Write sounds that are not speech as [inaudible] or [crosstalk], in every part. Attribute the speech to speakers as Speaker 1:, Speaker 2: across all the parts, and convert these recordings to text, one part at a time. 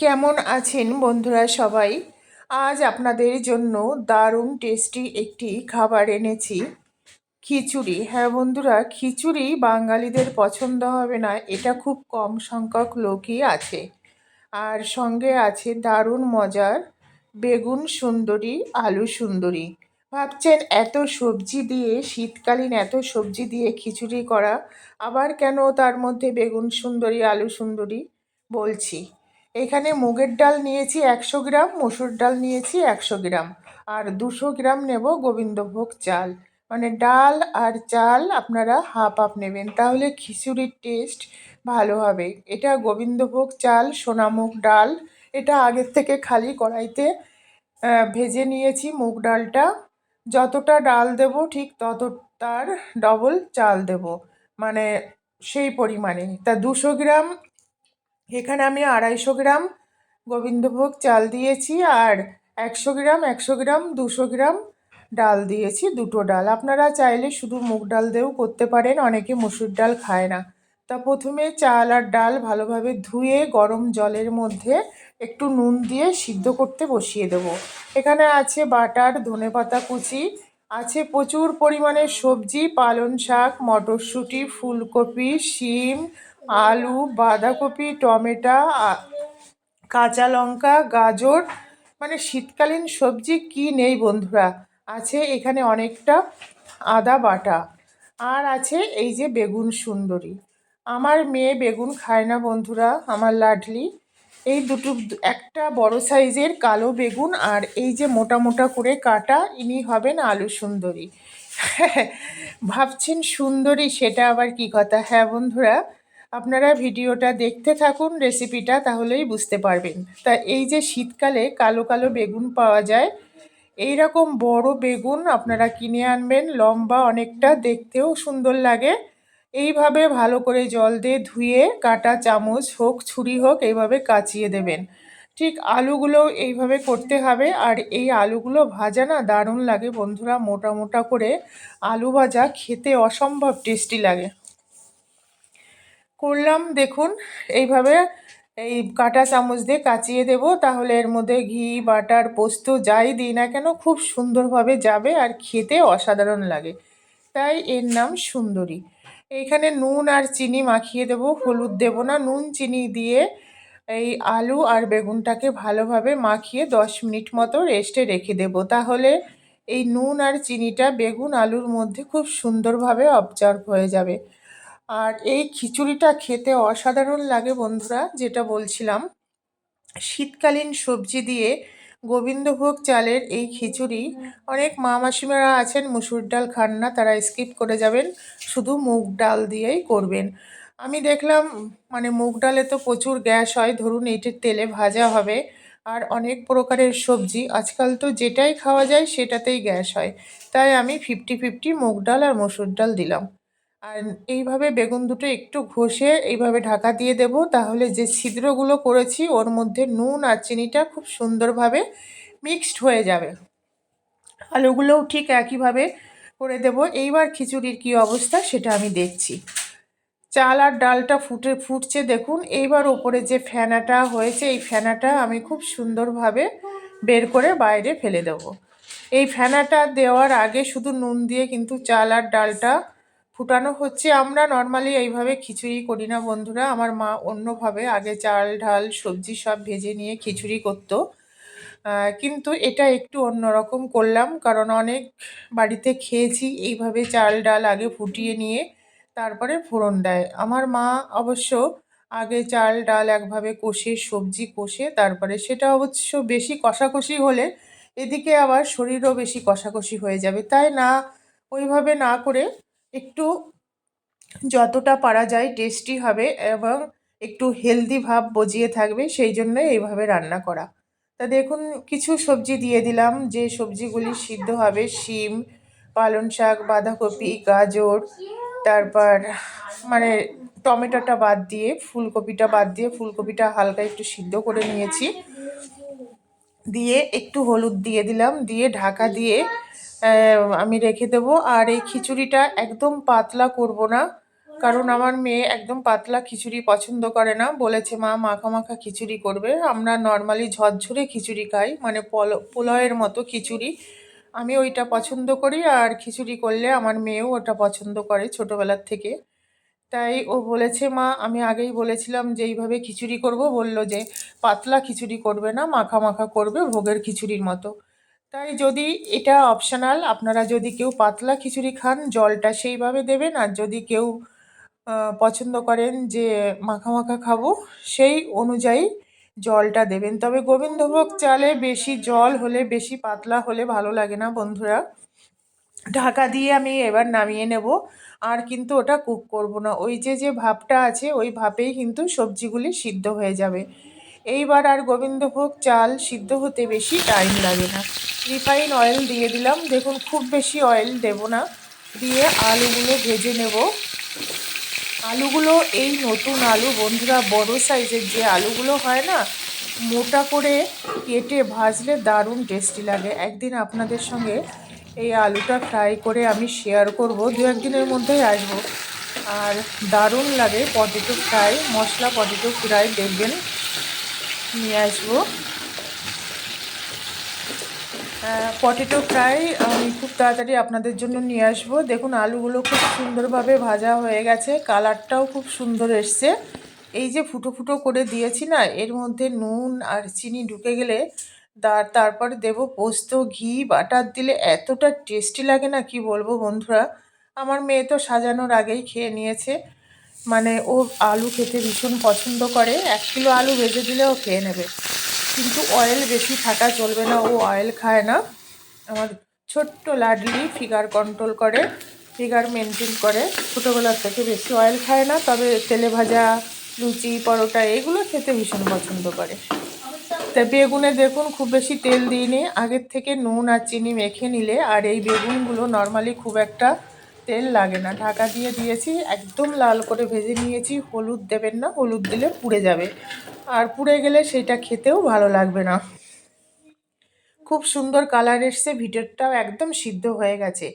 Speaker 1: কেমন আছেন বন্ধুরা সবাই? আজ আপনাদের জন্য দারুণ টেস্টি একটি খাবার এনেছি। খিচুড়ি। হ্যাঁ বন্ধুরা, খিচুড়ি বাঙালিদের পছন্দ হবে না, এটা খুব কম সংখ্যক লোকই আছে। আর সঙ্গে আছে দারুণ মজার বেগুন সুন্দরী, আলু সুন্দরী। ভাবছেন এত সবজি দিয়ে, শীতকালীন এত সবজি দিয়ে খিচুড়ি করা, আবার কেন তার মধ্যে বেগুন সুন্দরী, আলু সুন্দরী? বলছি। এখানে মুগের ডাল নিয়েছি একশো গ্রাম, মসুর ডাল নিয়েছি একশো গ্রাম, আর দুশো গ্রাম নেব গোবিন্দভোগ চাল। মানে ডাল আর চাল আপনারা হাফ হাফ নেবেন, তাহলে খিচুড়ির টেস্ট ভালো হবে। এটা গোবিন্দভোগ চাল, সোনামুগ ডাল, এটা আগের থেকে খালি কড়াইতে ভেজে নিয়েছি মুগ ডালটা। যতটা ডাল দেব ঠিক তত তার ডবল চাল দেব। মানে সেই পরিমাণে তা দুশো গ্রাম এখানে আমি আড়াইশো গ্রাম গোবিন্দভোগ চাল দিয়েছি আর একশো গ্রাম একশো গ্রাম, দুশো গ্রাম ডাল দিয়েছি, দুটো ডাল। আপনারা চাইলে শুধু মুগ ডাল দিয়েও করতে পারেন, অনেকে মুসুর ডাল খায় না। তা প্রথমে চাল আর ডাল ভালোভাবে ধুয়ে গরম জলের মধ্যে একটু নুন দিয়ে সিদ্ধ করতে বসিয়ে দেব। এখানে আছে বাটার ধনে পাতা কুচি, আছে প্রচুর পরিমাণে সবজি পালন শাক, মটরশুঁটি, ফুলকপি, শিম আলু, বাঁধাকপি, টমেটো কাঁচা লঙ্কা, গাজর মানে শীতকালীন সবজি কি নেই বন্ধুরা? আছে এখানে অনেকটা আদা বাটা। আর আছে এই যে বেগুন সুন্দরী। আমার মেয়ে বেগুন খায় না বন্ধুরা, আমার লাডলি। এই দুটো একটা বড় সাইজের কালো বেগুন আর এই যে মোটা মোটা করে কাটা, ইনি হবেন আলু সুন্দরী। [laughs] ভাবছেন সুন্দরী, সেটা আবার কি কথা? হ্যাঁ বন্ধুরা আপনারা ভিডিওটা দেখতে থাকুন রেসিপিটা তাহলেই বুঝতে পারবেন। তা এই যে শীতকালে কালো কালো বেগুন পাওয়া যায় এই রকম বড় বেগুন আপনারা কিনে আনবেন, লম্বা অনেকটা, দেখতেও সুন্দর লাগে। এইভাবে ভালো করে জল দিয়ে ধুয়ে কাটা চামচ হোক, ছুরি হোক, এইভাবে কাচিয়ে দেবেন। ঠিক আলুগুলো এইভাবে করতে হবে, আর এই আলুগুলো ভাজা না দারুণ লাগে বন্ধুরা, মোটা মোটা করে আলু ভাজা খেতে অসম্ভব টেস্টি লাগে। করলাম। দেখুন, এইভাবে এই কাটা চামচ দিয়ে কাচিয়ে দেব। তাহলে এর মধ্যে ঘি, বাটার, পোস্ত যাই দিই না কেন, খুব সুন্দরভাবে যাবে আর খেতে অসাধারণ লাগে। তাই এর নাম সুন্দরী। এইখানে নুন আর চিনি মাখিয়ে দেব, হলুদ দেব না। নুন, চিনি দিয়ে এই আলু আর বেগুনটাকে ভালোভাবে মাখিয়ে দশ মিনিট মতো রেস্টে রেখে দেব। তাহলে এই নুন আর চিনিটা বেগুন, আলুর মধ্যে খুব সুন্দরভাবে অবজার্ভ হয়ে যাবে। আর এই খিচুড়িটা খেতে অসাধারণ লাগে বন্ধুরা, যেটা বলছিলাম। শীতকালীন সবজি দিয়ে গোবিন্দভোগ চালের এই খিচুড়ি, অনেক মা মাসিমারা আছেন, মুসুর ডাল খান না, তারা স্কিপ করে যাবেন। শুধু মুগ ডাল দিয়েই করবেন। আমি দেখলাম মানে মুগ ডালে তো প্রচুর গ্যাস হয়, ধরুন এটির তেলে ভাজা হবে। আর অনেক প্রকারের সবজি, আজকাল তো যেটাই খাওয়া যায় সেটাতেই গ্যাস হয়। তাই আমি ফিফটি ফিফটি মুগ ডাল আর মসুর ডাল দিলাম। আর এইভাবে বেগুন দুটো একটু ঘষে এইভাবে ঢাকা দিয়ে দেব। তাহলে যে ছিদ্রগুলো করেছি, ওর মধ্যে নুন আর চিনিটা খুব সুন্দরভাবে মিক্সড হয়ে যাবে। আলুগুলোও ঠিক একইভাবে করে দেব। এইবার খিচুড়ির কি অবস্থা সেটা আমি দেখছি। চাল আর ডালটা ফুটে, ফুটছে দেখুন। এইবার ওপরে যে ফেনাটা হয়েছে, এই ফেনাটা আমি খুব সুন্দরভাবে বের করে বাইরে ফেলে দেব। এই ফেনাটা দেওয়ার আগে শুধু নুন দিয়ে কিন্তু চাল আর ডালটা ফুটানো হচ্ছে। আমরা নর্মালি এইভাবে খিচুড়ি করি না বন্ধুরা। আমার মা অন্যভাবে আগে চাল ঢাল সবজি সব ভেজে নিয়ে খিচুড়ি করতো। কিন্তু এটা একটু অন্যরকম করলাম। কারণ অনেক বাড়িতে খেয়েছি এইভাবে চাল, ডাল আগে ফুটিয়ে নিয়ে তারপরে ফোড়ন দেয়। আমার মা অবশ্য আগে চাল, ডাল একভাবে কষে, সবজি কষে তারপরে সেটা অবশ্য বেশি কষাকষি হলে এদিকে আবার শরীরও বেশি কষাকষি হয়ে যাবে। তাই না, ওইভাবে না করে একটু যতটা পারা যায় টেস্টি হবে এবং একটু হেলদি ভাব বজিয়ে থাকবে, সেই জন্য এইভাবে রান্না করা। তা দেখুন, কিছু সবজি দিয়ে দিলাম, যে সবজিগুলি সিদ্ধ হবে, শিম, পালং শাক, বাঁধাকপি, গাজর, তারপর মানে টমেটোটা বাদ দিয়ে, ফুলকপিটা বাদ দিয়ে, ফুলকপিটা হালকা একটু সিদ্ধ করে নিয়েছি। দিয়ে একটু হলুদ দিয়ে দিলাম, দিয়ে ঢাকা দিয়ে আমি রেখে দেব। আর এই খিচুড়িটা একদম পাতলা করব না, কারণ আমার মেয়ে একদম পাতলা খিচুড়ি পছন্দ করে না। বলেছে, মা, মাখা মাখা খিচুড়ি করবে। আমরা নর্মালি ঝরঝরে খিচুড়ি খাই মানে পল, পোলয়ের মতো খিচুড়ি। আমি ওইটা পছন্দ করি, আর খিচুড়ি করলে আমার মেয়েও ওটা পছন্দ করে ছোটোবেলার থেকে। তাই ও বলেছে, মা, আমি আগেই বলেছিলাম যে এইভাবে খিচুড়ি করব। বলল যে, পাতলা খিচুড়ি করবে না, মাখা মাখা করবে ভোগের খিচুড়ির মতো। তাই যদি এটা অপশনাল আপনারা যদি কেউ পাতলা খিচুড়ি খান, জলটা সেইভাবে দেবেন। আর যদি কেউ পছন্দ করেন যে মাখা মাখা খাব, সেই অনুযায়ী জলটা দেবেন। তবে গোবিন্দভোগ চালে বেশি জল হলে, বেশি পাতলা হলে ভালো লাগে না বন্ধুরা। ঢাকা দিয়ে আমি এবার নামিয়ে নেব। আর কিন্তু ওটা কুক করব না। ওই যে যে ভাপটা আছে, ওই ভাপেই কিন্তু সবজিগুলি সিদ্ধ হয়ে যাবে। এইবার আর গোবিন্দভোগ চাল সিদ্ধ হতে বেশি টাইম লাগে না। রিফাইন অয়েল দিয়ে দিলাম। দেখুন, খুব বেশি অয়েল দেব না। দিয়ে আলুগুলো ভেজে নেব। আলুগুলো, এই নতুন আলু, বন্ধুরা, বড় সাইজের যে আলুগুলো হয় না, মোটা করে কেটে ভাজলে দারুণ টেস্টি লাগে। একদিন আপনাদের সঙ্গে এই আলুটা ফ্রাই করে আমি শেয়ার করব। দু একদিনের মধ্যেই আসব। আর দারুণ লাগে পটেটো ফ্রাই মশলা পটেটো ফ্রাই দেখবেন। নিয়ে আসব। পটেটো ফ্রাই আমি খুব তাড়াতাড়ি আপনাদের জন্য নিয়ে আসব। দেখুন, আলুগুলো খুব সুন্দরভাবে ভাজা হয়ে গেছে। কালারটাও খুব সুন্দর এসছে। এই যে ফুটো ফুটো করে দিয়েছি না, এর মধ্যে নুন আর চিনি ঢুকে গেলে তার তারপর দেব পোস্ত, ঘি, বাটার দিলে এতটা টেস্টি লাগে না, কি বলব বন্ধুরা? আমার মেয়ে তো সাজানোর আগেই খেয়ে নিয়েছে। মানে ও আলু খেতে ভীষণ পছন্দ করে। এক কিলো আলু ভেজে দিলে ও খেয়ে নেবে। কিন্তু অয়েল বেশি থাকা চলবে না, ও অয়েল খায় না। আমার ছোট্ট লাডলি ফিগার কন্ট্রোল করে ফিগার মেনটেন করে। ছোটোবেলার থেকে বেশি অয়েল খায় না, তবে তেলে ভাজা, লুচি, পরোটা এগুলো খেতে ভীষণ পছন্দ করে। তা বেগুনে দেখুন, খুব বেশি তেল দিইনি। আগের থেকে নুন আর চিনি মেখে নিলে আর এই বেগুনগুলো নর্মালি খুব একটা তেল লাগে না। ঢাকা দিয়ে দিয়েছি, একদম লাল করে ভেজে নিয়েছি। হলুদ দেবেন না, হলুদ দিলে পুড়ে যাবে। আর পুড়ে গেলে সেটা খেতেও ভালো লাগবে না। খুব সুন্দর কালার এসছে, ভিতরটাও একদম সিদ্ধ হয়ে গেছে।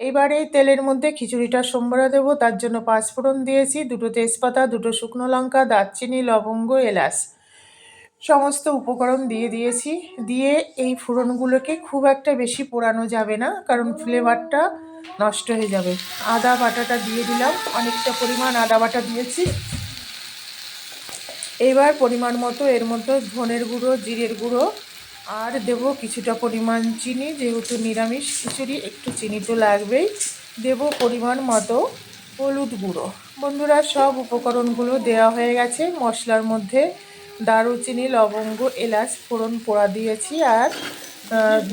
Speaker 1: এবার তেলের মধ্যে খিচুড়িটা সম্বরা দেবো, তার জন্য পাঁচফোড়ন দিয়েছি, দুটো তেজপাতা, দুটো শুকনো লঙ্কা, দারচিনি, লবঙ্গ, এলাচ। সমস্ত উপকরণ দিয়ে দিয়েছি। দিয়ে এই ফোড়নগুলোকে খুব একটা বেশি পোড়ানো যাবে না, কারণ ফ্লেভারটা নষ্ট হয়ে যাবে। আদা বাটাটা দিয়ে দিলাম। অনেকটা পরিমাণ আদা বাটা দিয়েছি। এবার পরিমাণ মতো এর মধ্যে ধনের গুঁড়ো, জিরের গুঁড়ো, আর দেব কিছুটা পরিমাণ চিনি, যেহেতু নিরামিষ খিচুড়ি, একটু চিনি তো লাগবেই। দেব পরিমাণ মতো হলুদ গুঁড়ো। বন্ধুরা, সব উপকরণগুলো দেওয়া হয়ে গেছে। মশলার মধ্যে দারুচিনি, লবঙ্গ, এলাচ, ফোড়ন, পোড়া দিয়েছি। আর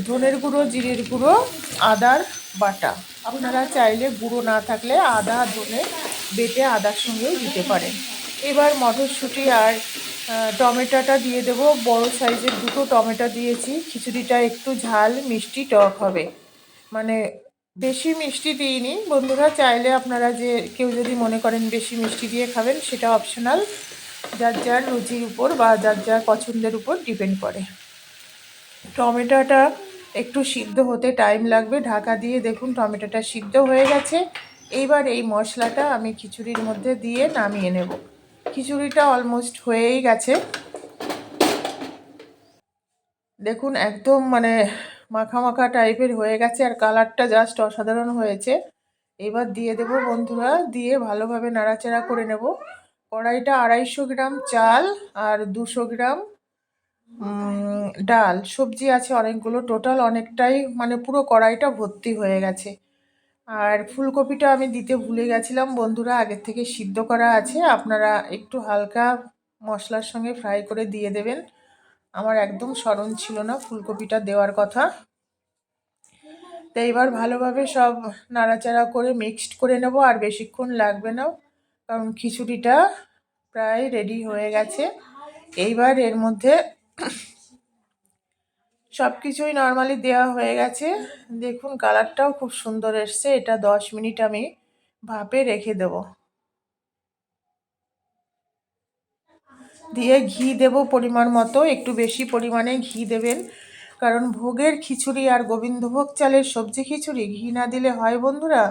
Speaker 1: ধনের গুঁড়ো, জিরের গুঁড়ো, আদার বাটা। আপনারা চাইলে গুঁড়ো না থাকলে আদা ধনে বেটে আদার সঙ্গেও দিতে পারেন। এবার মটরশুঁটি আর টমেটোটা দিয়ে দেবো। বড় সাইজের দুটো টমেটো দিয়েছি। খিচুড়িটা একটু ঝাল, মিষ্টি, টক হবে। মানে বেশি মিষ্টি দিইনি। বন্ধুরা চাইলে আপনারা যে কেউ যদি মনে করেন বেশি মিষ্টি দিয়ে খাবেন, সেটা অপশনাল। যার যার রুচির উপর বা যার যার পছন্দের উপর ডিপেন্ড করে। টমেটোটা একটু সিদ্ধ হতে টাইম লাগবে। ঢাকা দিয়ে দেখুন টমেটোটা সিদ্ধ হয়ে গেছে। এইবার এই মশলাটা আমি খিচুড়ির মধ্যে দিয়ে নামিয়ে নেব। খিচুড়িটা অলমোস্ট হয়েই গেছে। দেখুন একদম মানে মাখা মাখা টাইপের হয়ে গেছে আর কালারটা জাস্ট অসাধারণ হয়েছে। এবার দিয়ে দেব বন্ধুরা, দিয়ে ভালোভাবে নাড়াচাড়া করে নেব। কড়াইটা আড়াইশো গ্রাম চাল আর দুশো গ্রাম ডাল, সবজি আছে অনেকগুলো। টোটাল অনেকটাই মানে পুরো কড়াইটা ভর্তি হয়ে গেছে। আর ফুলকপিটা আমি দিতে ভুলে গেছিলাম। বন্ধুরা, আগের থেকে সিদ্ধ করা আছে। আপনারা একটু হালকা মশলার সঙ্গে ফ্রাই করে দিয়ে দেবেন। আমার একদম স্মরণ ছিল না ফুলকপিটা দেওয়ার কথা। তো এবার ভালোভাবে সব নাড়াচাড়া করে মিক্সড করে নেব, আর বেশিক্ষণ লাগবে না, কারণ খিচুড়িটা প্রায় রেডি হয়ে গেছে। এইবার এর মধ্যে সব কিছুই নর্মালি দেওয়া হয়ে গেছে। দেখুন কালারটাও খুব সুন্দর এসছে। এটা দশ মিনিট আমি ভাপে রেখে দেব। দিয়ে ঘি দেব পরিমাণ মতো। একটু বেশি পরিমাণে ঘি দেবেন। কারণ ভোগের খিচুড়ি আর গোবিন্দভোগ চালের সবজি খিচুড়ি, ঘি না দিলে হয় বন্ধুরা?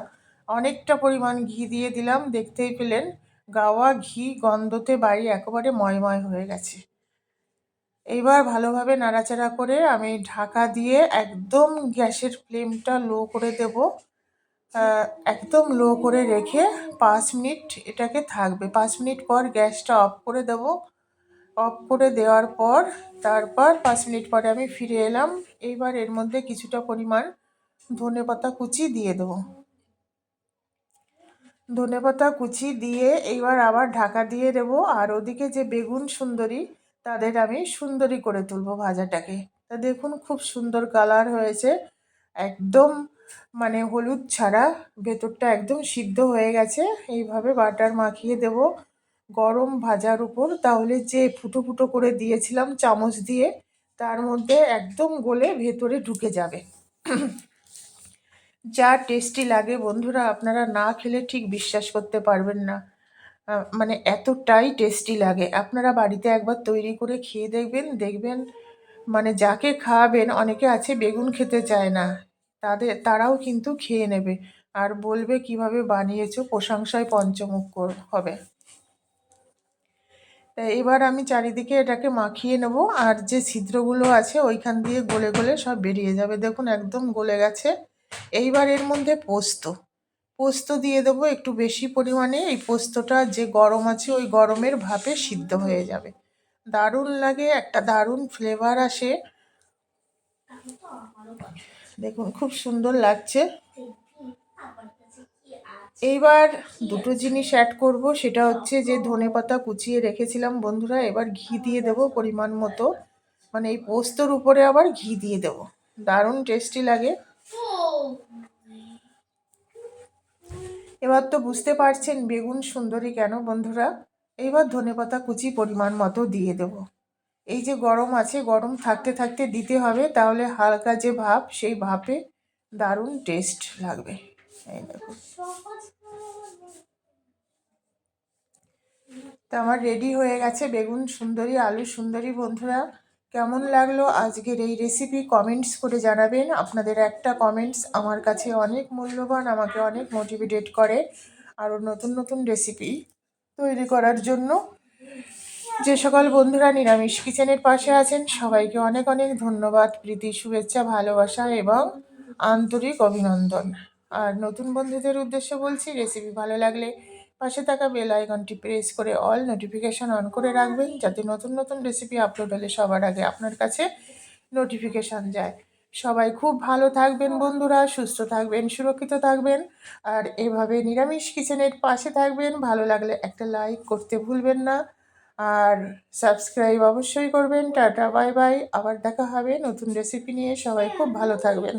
Speaker 1: অনেকটা পরিমাণ ঘি দিয়ে দিলাম। দেখতেই পেলেন, গাওয়া ঘি গন্ধতে বাড়ি একেবারে ময়ময় হয়ে গেছে। এইবার ভালোভাবে নাড়াচাড়া করে আমি ঢাকা দিয়ে একদম গ্যাসের ফ্লেমটা লো করে দেব। একদম লো করে রেখে পাঁচ মিনিট এটাকে থাকবে। পাঁচ মিনিট পর গ্যাসটা অফ করে দেব। অফ করে দেওয়ার পর তারপর পাঁচ মিনিট পরে আমি ফিরে এলাম। এইবার এর মধ্যে কিছুটা পরিমাণ ধনে পাতা কুচি দিয়ে দেবো। ধনেপাতা কুচি দিয়ে এইবার আবার ঢাকা দিয়ে দেবো। আর ওদিকে যে বেগুন সুন্দরী তাদের আমি সুন্দরী করে তুলবো ভাজাটাকে। তা দেখুন খুব সুন্দর কালার হয়েছে। একদম মানে হলুদ ছাড়া ভেতরটা একদম সিদ্ধ হয়ে গেছে। এইভাবে বাটার মাখিয়ে দেব গরম ভাজার উপর। তাহলে যে ফুটো ফুটো করে দিয়েছিলাম চামচ দিয়ে, তার মধ্যে একদম গলে ভেতরে ঢুকে যাবে। যা টেস্টি লাগে বন্ধুরা, আপনারা না খেলে ঠিক বিশ্বাস করতে পারবেন না। মানে এতটাই টেস্টি লাগে। আপনারা বাড়িতে একবার তৈরি করে খেয়ে দেখবেন দেখবেন মানে যাকে খাওয়াবেন, অনেকে আছে বেগুন খেতে চায় না তাদের তারাও কিন্তু খেয়ে নেবে। আর বলবে কীভাবে বানিয়েছো, প্রশংসায় পঞ্চমুখ হবে। তা এবার আমি চারিদিকে এটাকে মাখিয়ে নেব, আর যে ছিদ্রগুলো আছে ওইখান দিয়ে গলে গলে সব বেরিয়ে যাবে। দেখুন, একদম গলে গেছে। এইবার এর মধ্যে পোস্ত। পোস্ত দিয়ে দেবো একটু বেশি পরিমাণে। এই পোস্তটা যে গরম আছে, ওই গরমের ভাপে সিদ্ধ হয়ে যাবে। দারুণ লাগে, একটা দারুণ ফ্লেভার আসে। দেখুন, খুব সুন্দর লাগছে। এইবার দুটো জিনিস অ্যাড করব, সেটা হচ্ছে যে ধনেপাতা কুচিয়ে রেখেছিলাম বন্ধুরা, এবার ঘি দিয়ে দেব পরিমাণ মতো। মানে এই পোস্তর উপরে আবার ঘি দিয়ে দেব। দারুণ টেস্টি লাগে। এবার তো বুঝতে পারছেন বেগুন সুন্দরী কেন বন্ধুরা? এইবার ধনেপাতা কুচি পরিমাণ মতো দিয়ে দেব। এই যে গরম আছে, গরম থাকতে থাকতে দিতে হবে, তাহলে হালকা যে ভাপ সেই ভাপে দারুণ টেস্ট লাগবে। এই দেখুন তো আমার রেডি হয়ে গেছে বেগুন সুন্দরী, আলু সুন্দরী বন্ধুরা। কেমন লাগল আজকের এই রেসিপি কমেন্টস করে জানাবেন। আপনাদের একটা কমেন্টস আমার কাছে অনেক মূল্যবান, আমাকে অনেক মোটিভেটেড করে আরও নতুন নতুন রেসিপি তৈরি করার জন্য। যে সকল বন্ধুরা নিরামিষ কিচেনের পাশে আছেন, সবাইকে অনেক অনেক ধন্যবাদ, প্রীতি, শুভেচ্ছা, ভালোবাসা এবং আন্তরিক অভিনন্দন। আর নতুন বন্ধুদের উদ্দেশ্যে বলছি রেসিপি ভালো লাগলে পাশে থাকা বেল আইকনটি প্রেস করে অল নোটিফিকেশন অন করে রাখবেন, যাতে নতুন নতুন রেসিপি আপলোড হলে সবার আগে আপনার কাছে নোটিফিকেশান যায়। সবাই খুব ভালো থাকবেন বন্ধুরা, সুস্থ থাকবেন, সুরক্ষিত থাকবেন, আর এভাবে নিরামিষ কিচেনের পাশে থাকবেন। ভালো লাগলে একটা লাইক করতে ভুলবেন না, আর সাবস্ক্রাইব অবশ্যই করবেন। টাটা বাই বাই আবার দেখা হবে নতুন রেসিপি নিয়ে। সবাই খুব ভালো থাকবেন।